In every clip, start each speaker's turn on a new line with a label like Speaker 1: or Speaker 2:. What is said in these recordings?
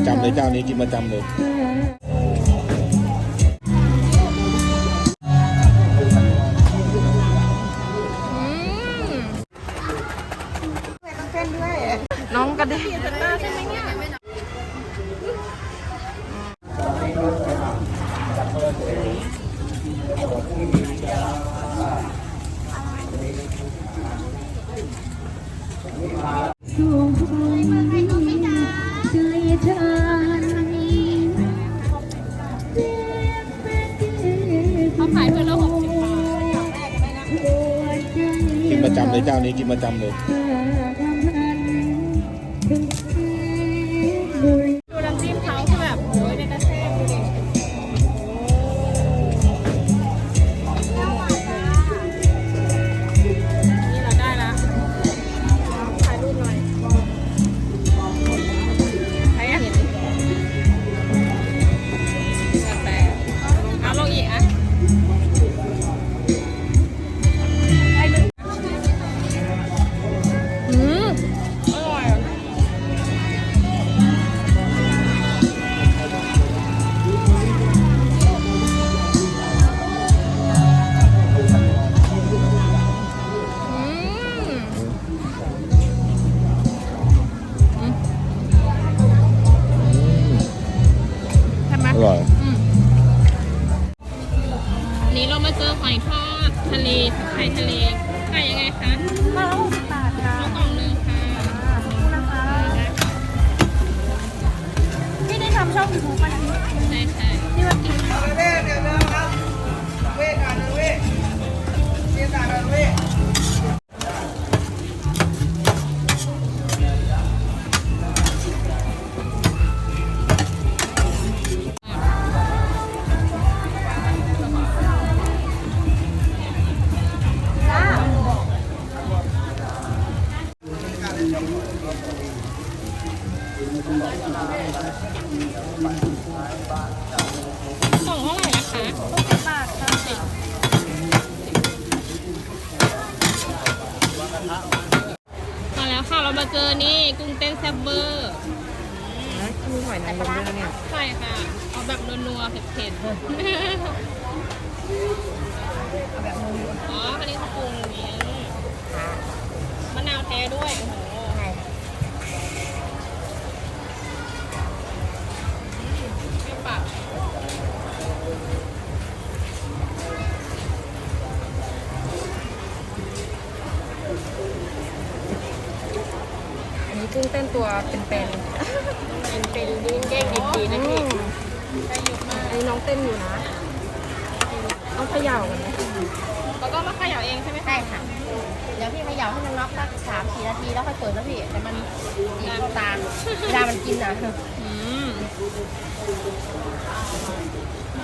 Speaker 1: ประจำเลยเจ้านี้กินประจำเลย
Speaker 2: น้องกระเด็นเขา เจ้า
Speaker 1: นี้กินประจำเลย
Speaker 2: มาแล้วค่ะเรามาเจอนี่
Speaker 3: กุ้
Speaker 2: งเต้นแซ่บเบอร์
Speaker 3: มีหอยนางรมด้วยนะเนี่ย
Speaker 2: ใช่ค่ะ เอาแบบนัวๆเผ็ดๆ
Speaker 3: เอาแบบมือ
Speaker 2: อ๋ออันนี้เขาปรุงอย่างนี้มะนาวแท้ด้วย กุ้
Speaker 3: งเต้นตัวเป็น
Speaker 2: เป็นเป็นดิ้นแยกดีๆนะพี่ได้เยอะมาก
Speaker 3: ๆอันนี้น้องเต้นอยู่นะ ต้องเขย่ากันไหม
Speaker 2: แล้วก็มาเขย่าเองใช่ไหมคะ
Speaker 4: ใช่ค่ะ เดี๋ยวพี่เขย่าให้มันน็อกสักสามสี่นาทีแล้วค่อยเปิดนะพี่แต่มันดีดตาเวลามันกินอะ
Speaker 2: อืม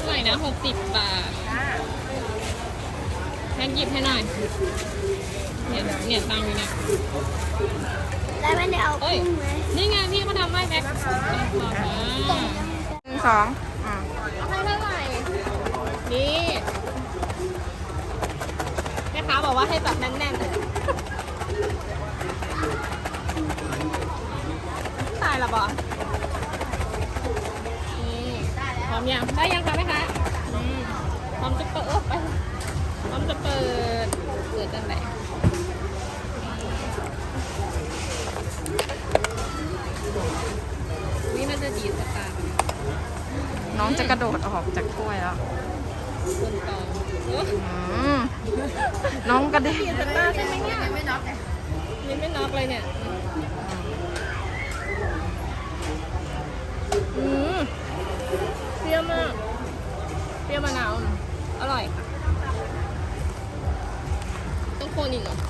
Speaker 2: เท่าไหร่นะหกสิบบาท
Speaker 4: จ้า
Speaker 2: แพนหยิบให้หน่อย เนี่ยเนี่ยตังค์อยู่เนี่ย
Speaker 4: ได้ไหมเนี่ยเอา
Speaker 2: เอ้ยนี่ไงพี่เขาทำให้แพ็คขอบคุณค่ะ
Speaker 3: หนึ่งสองอ่า
Speaker 2: เอาให้เท่าไหร่นี่แม่ค้าบอกว่าให้แบบแน่นๆตายละบอนี่พร้อมยังได้ยังคะแม่ค้าอืมพร้อมจะเปิดเออไปพร้อมจะเปิดเปิดจังไหน นี่มันจะดีดสตาร์
Speaker 3: น้องจะกระโดดออกจากถ้วยแล้ว
Speaker 2: คนต่อโอ้
Speaker 3: อืมน้องกระเด็น
Speaker 2: ดีดสตาร์ใช่ไหมเนี่ยไม่น็อกนี่ไม่น็อกเลยเนี่ยอืมเปรี้ยวมากเปรี้ยวมะนาวอร่อยค่ะต้องคนอีกเหรอ
Speaker 3: มั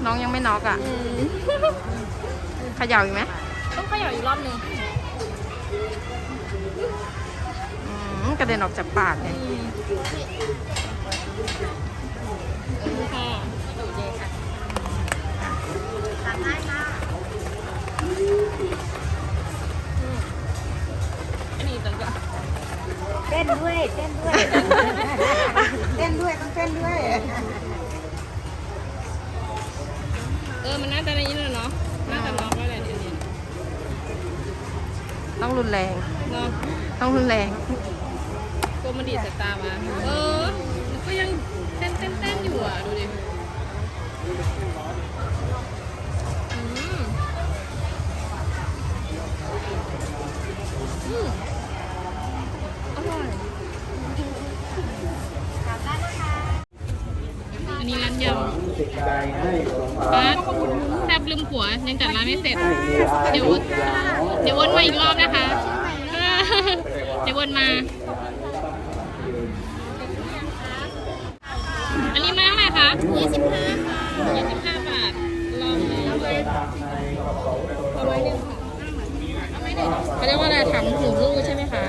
Speaker 3: นยังน้องยังไม่น็อกอะ
Speaker 2: อืม
Speaker 3: เขย่าอีกไหม
Speaker 2: ต้องเขย่าอีกรอบหนึ่ง
Speaker 3: อืมกระเด็นออกจากปากเลย
Speaker 2: อืมค่ะ
Speaker 4: ตัดได้ค่ะ
Speaker 2: อันนี้จังจะ
Speaker 4: เต้นด้วย เต้นด้วย เต้นด้วย ต้องเต้นด้วย
Speaker 2: เออ มันน่าจะในนี้เลยเนาะ น่าจะน็อกไว้แหละเดี๋ยวนี้
Speaker 3: ต้องรุนแรง
Speaker 2: เนาะ
Speaker 3: ต้องรุนแรง
Speaker 2: กลัวมันดีดสายตามา เออมันก็ยังเต้นเต้นเต้นอยู่อะ ดูดิอืมอืม ยังจัดร้านไม่เสร็จ เดี๋ยววนเดี๋ยววนมาอีกรอบนะคะ เดี๋ยววนมา อันนี้มาเท่าไหร่คะยี่สิบห้าค่ะยี่สิบห้าบาทลองเลยเอาไว้หนึ่งค่ะเขาเรียกว่าอะไรถังหูรูใช่ไหมคะ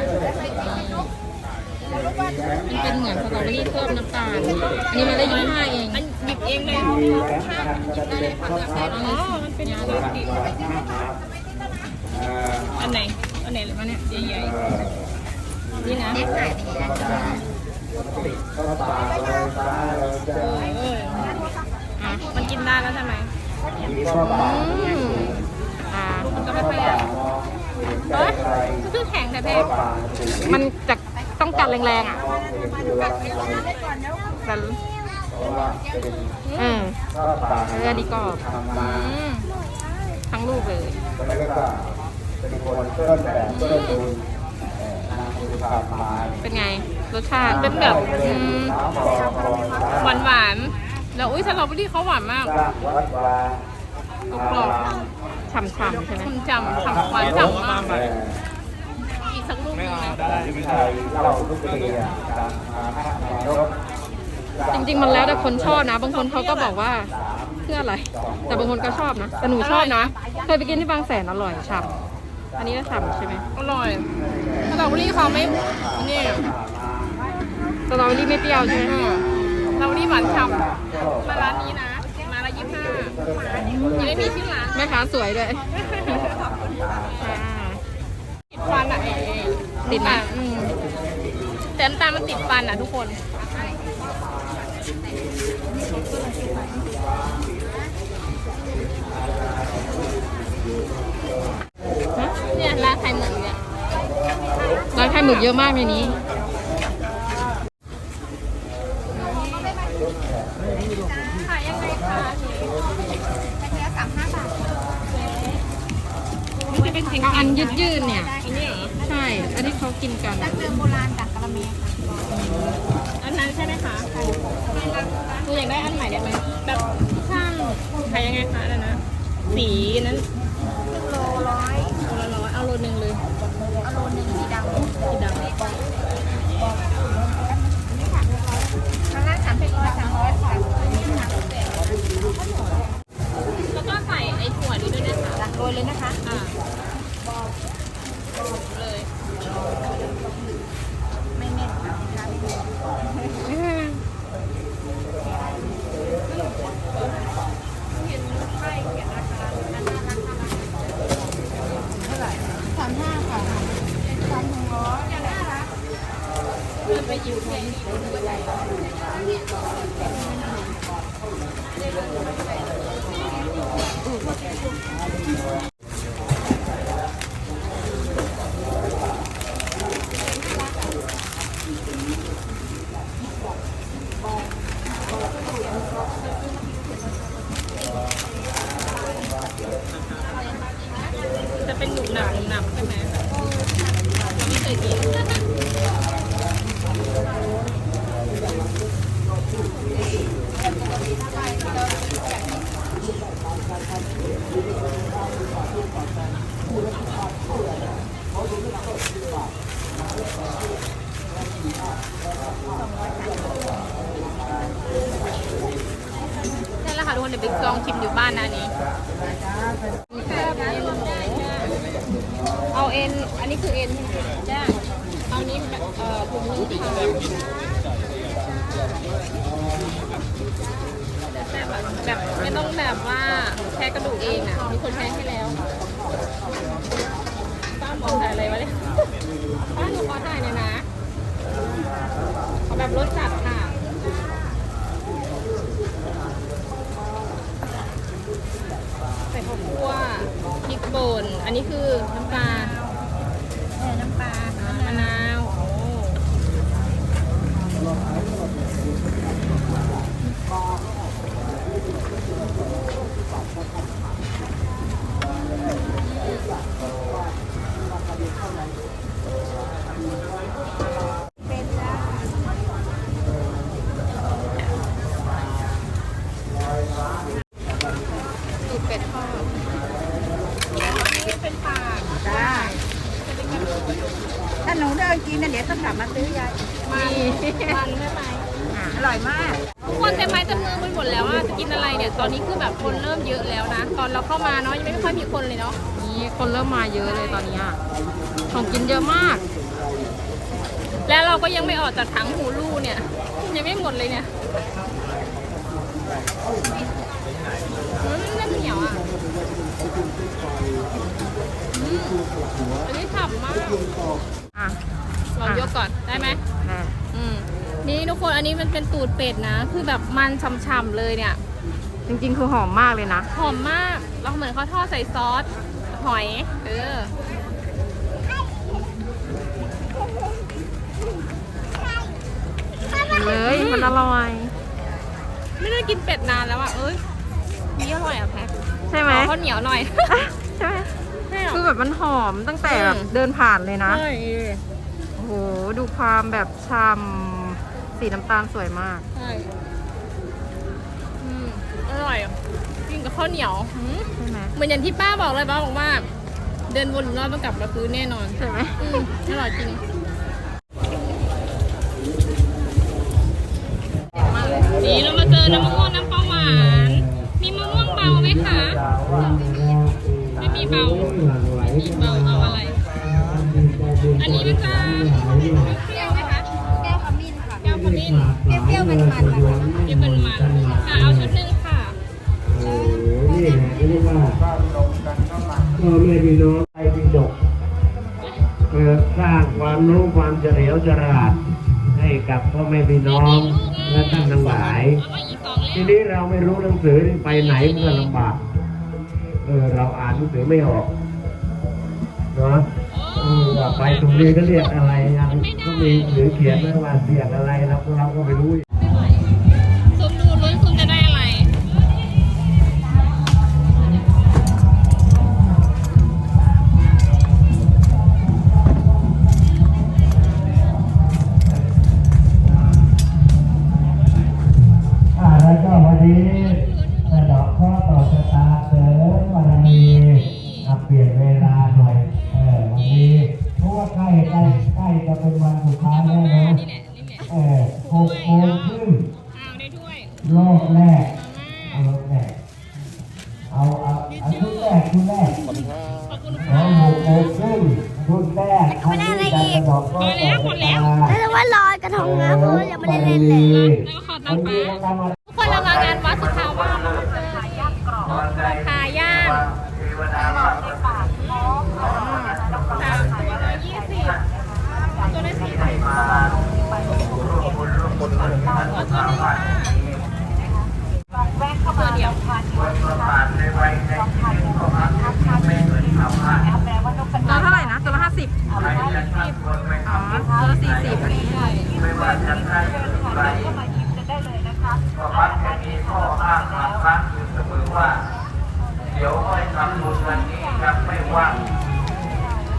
Speaker 2: มันเป็นเหมือนสตรอเบอรี่เคลือบน้ำตาล อันนี้มันได้ยี่ห้าเอง เองเลยค่ะหยิบได้เลยค่ะเลือกได้อ๋อมันเป็นยาลดติดอันไหน อันไหนหรือว่าเนี่ยใหญ่ๆนี่นะเออเอออะมันกินได้แล้วใช่ไหม
Speaker 3: อืมอ่า
Speaker 2: มันก็ไม่ค่อยอะเอ้ยมันคือแข็งแต่แพง
Speaker 3: มันจะต้องกัดแรงๆอะแต่ อืมเอออันนี้ก็
Speaker 2: อืม
Speaker 3: ทั้งลูกเลยเป็นไง รสชาติ
Speaker 2: เป็นแบบอืมหวานหวานๆแล้วอุ้ยสตรอเบอรี่เขาหวานมากกรอบ
Speaker 3: ฉ่ำๆใช่ไหม
Speaker 2: ๆคุณจำฉ่ำหวานฉ่ำมากอีกสักลูกหนึงนะ
Speaker 3: จริง ๆ มันแล้วแต่คนชอบนะ บางคนเขาก็บอกว่าเพื่ออะไร แต่บางคนก็ชอบนะ แต่หนูชอบนะ เคยไปกินที่บางแสนอร่อยฉ่ำอันนี้ก็ฉ่ำใช่ไหม
Speaker 2: อร่อยสตรอเบอรี่เขาไม่นี่
Speaker 3: สตรอเบอรี่ไม่เปรี้ยวใช่ไหม
Speaker 2: สตรอเบอรี่หวานฉ่ำมาร้านนี้นะมาละยี่สิบห้ายังไม่มีชื่อร้าน
Speaker 3: แม่ค้าสวยด้วยอ่า
Speaker 2: ติดฟันอะเอ
Speaker 3: ติดไหม
Speaker 2: อืมแต่น้ำตาลมันติดฟันอะทุกคน
Speaker 3: ฮะ
Speaker 2: เนี่ยร้านไข่หมึกเนี่ย
Speaker 3: ร้านไข่หมึกเยอะมากในนี้
Speaker 2: ขายยังไงคะ
Speaker 3: นี่จะเป็นแข็งอันยืดๆเนี่ย
Speaker 2: อันนี้เหรอ
Speaker 3: ใช่อันที่เขากินกันอะ
Speaker 2: อันนั้น ใช่ไหมคะหนูอยากได้อันใหม่ได้ไหมแบบช่างขายยังไงคะอันนั้นนะสีนั้นโลร้อยโลละร้อยเอาโลหนึ่งเลยเอาโลหนึ่งสีดำสีดำแล้วก็ใส่ไอ้ถั่วนี้ด้วยนะคะโรยเลยนะคะอ่า Thank you. ไปลองชิมอยู่บ้านนะอันนี้ เอาเอ็น อันนี้คือเอ็นจ้าเอานี้แบบเอ่อถุงนึงค่ะแบบแบบไม่ต้องแบบว่าแค่กระดูกเองอะ มีคนแพ้ให้แล้วป้ามองถ่ายอะไรวะเนี่ยป้าหนูขอถ่ายหน่อยนะขอแบบรสจัดค่ะ ใส่ข้าวคั่วพริกป่น อันนี้คือน้ำปลา
Speaker 4: เออน้ำปลา
Speaker 2: มะนาวโอ้ตรเป็ดทอดนี่เป็นปาก
Speaker 4: ได้ถ้าหนูเดินกินนะเดี๋ยวต้องกลับมาซื้อยาย
Speaker 2: มันมันใช่ไหม
Speaker 4: อร่อยมาก
Speaker 2: ทุกคนเต็มไม้เต็มมือไปหมดแล้วอะจะกินอะไร เนี่ยตอนนี้คือแบบคนเริ่มเยอะแล้วนะ ตอนเราเข้ามาเนาะยังไม่ค่อยมีคนเลยเนาะ
Speaker 3: นี่คนเริ่มมาเยอะเลยตอนนี้อะของกินเยอะมาก
Speaker 2: แล้วเราก็ยังไม่ออกจากถังหูรูเนี่ย ยังไม่หมดเลยเนี่ยอืมมันเหนียวอะอืมอันนี้ฉ่ำมาก
Speaker 3: อะ
Speaker 2: ลองยกก่อนได้ไหม
Speaker 3: อะ
Speaker 2: อืมนี่ทุกคนอันนี้มันเป็นตูดเป็ดนะ คือแบบมันฉ่ำๆเลยเนี่ย
Speaker 3: จริงๆ คือหอมมากเลยนะ
Speaker 2: หอมมากแล้วเหมือนเขาทอดใส่ซอส หอย เออ
Speaker 3: เลยมันอร่อย
Speaker 2: ไม่ได้กินเป็ดนานแล้วอะ เอ้ยนี่อร่อยอะแพ็ค
Speaker 3: ใช่ไหม
Speaker 2: ขอข้าวเหนียวหน่อย
Speaker 3: ใช่ไหม
Speaker 2: ใช่หรอ
Speaker 3: คือแบบมันหอมตั้งแต่แบบ
Speaker 2: อืม
Speaker 3: เดินผ่านเลยนะ
Speaker 2: ใช่
Speaker 3: โอ้โห ดูความแบบฉ่ำสีน้ำตาลสวยมาก
Speaker 2: ใช่อืม อร่อยอะกินกับข้าวเหนียวหืม
Speaker 3: ใช่ไหม
Speaker 2: เหมือนอย่างที่ป้าบอกเลยป้าบอกว่า เดินวนอีกรอบต้องกลับมาซื้อแน่นอน
Speaker 3: ใช่ไหม
Speaker 2: อืมอร่อยจริงนี่เรามาเจอน้ำมะม่วงน้ำปลาหวาน มีมะม่วงเบาไหมคะ ไม่มีเบา ไม่มีเบาเอาอะไร อันนี้มันจะเปรี้ยวไหมคะ
Speaker 4: แก้วขมิ้นค่ะ
Speaker 2: แก้วขมิ้น
Speaker 4: เปรี้ยวๆมันๆนะคะ
Speaker 2: เปรี้ยวมันมันค่ะเอาชุดหนึ่งค่ะ
Speaker 5: โอ้ โหนี่แหละเรียกว่าพ่อแม่พี่น้องไทยพิดกเพื่อสร้างความรู้ความเฉลียวฉลาดให้กับพ่อแม่พี่น้องและท่านทั้งหลาย
Speaker 2: เอามาอีกสองเล่
Speaker 5: ทีนี้เราไม่รู้หนังสือไปไหนมันก็ลำบากเออเราอ่านหนังสือไม่ออกเนาะเออไปตรงนี้ก็เรียกอะไรยังก็มีหรือเขียนไว้ว่าเสียงอะไรเราเราก็ไม่รู้ ตัวเดียวตั
Speaker 4: วเท่า
Speaker 3: ไหร่นะ ตัวละห้าสิบอ๋อตัวละสี่สิบอันนี้
Speaker 5: ไม่ว่าจะใครกล้หรือไกลยนะคะก็มักจะมีข้ออ้างบางครั้งอยู่เสมอว่า เดี๋ยวค่อยทำบุญวันนี้ยังไม่ว่าง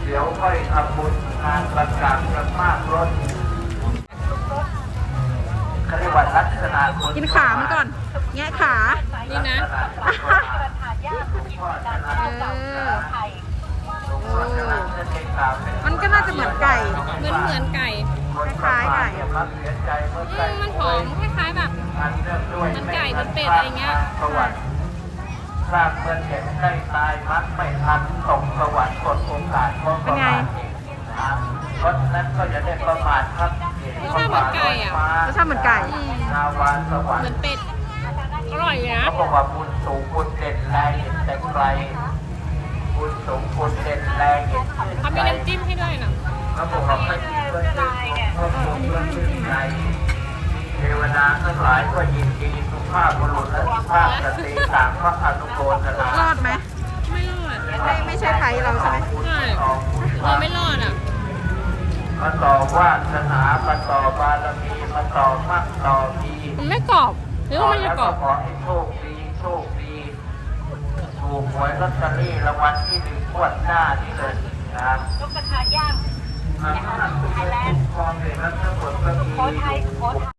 Speaker 5: เดี๋ยวค่อยทำบุญงานประกาศจะมากรถ เขาเรียกว่าลักษณะคน
Speaker 3: กินขามันก่อน แงะขา
Speaker 2: นี่นะ
Speaker 3: เออโอ้มันก็น่าจะเหมือนไก่
Speaker 2: เหมือนเหมือนไก่
Speaker 3: คล้ายๆไก่
Speaker 2: อืมมันหอมคล้ายๆแบบมันไก่มันเป็ดอะไรเงี้ย
Speaker 5: สวรรค์สร้างเมื่อเห็นใกล้ตายมักไม่ทันตกสวรรค์กดโอกาสเพราะประมาทเพราะฉะนั้นก็อย่าได้ประมาทครับ
Speaker 2: รสชาติเหมือนไก่อะ
Speaker 3: รสชาติเหมือนไก่
Speaker 2: อืม
Speaker 5: นาวาสวรร
Speaker 2: เหมือน
Speaker 5: ค์
Speaker 2: เป็ด อร่อยอยู่นะ
Speaker 5: เขาบอกว่าบุญสูงบุญเด่นแลเห็นแต่ไกลบุญสูงบุญเด่นแลเห็นแต่
Speaker 2: เขา
Speaker 5: ไก
Speaker 2: มี
Speaker 5: ล
Speaker 2: น้ำจิ้มให้ด้วยนะ
Speaker 5: เขาบอกว่าไม่มีเพื่อนเพื่อนเพื่อนชื่นใจเทวดาทั้งหลายก็ยินดีสุภาพบุรุษและสุภาพสตรีต่างพระอนุโมทนาร
Speaker 3: อดไหม
Speaker 2: ไม่รอด
Speaker 3: ไม่ไม่ใช่ไทยเราใช่ไหม
Speaker 2: ใช่ เราไม่รอดอะ
Speaker 5: เมาต่อวาสนามาต่อบารมีมาต่อมั่งต่อมี
Speaker 3: มันไม่กรอบหรือว่ามันจะกรอบ
Speaker 5: ขอให้โชคดีโชคดีถูกหวยลอตเตอรี่รางวัลที่หนึ่งงวดหน้านี่เลยนะ
Speaker 4: ลูกกระทะย่าง
Speaker 5: ไทยแลนด์พอเห็นแล้วทั้งหมดก็มี
Speaker 4: ขอไทยขอไทย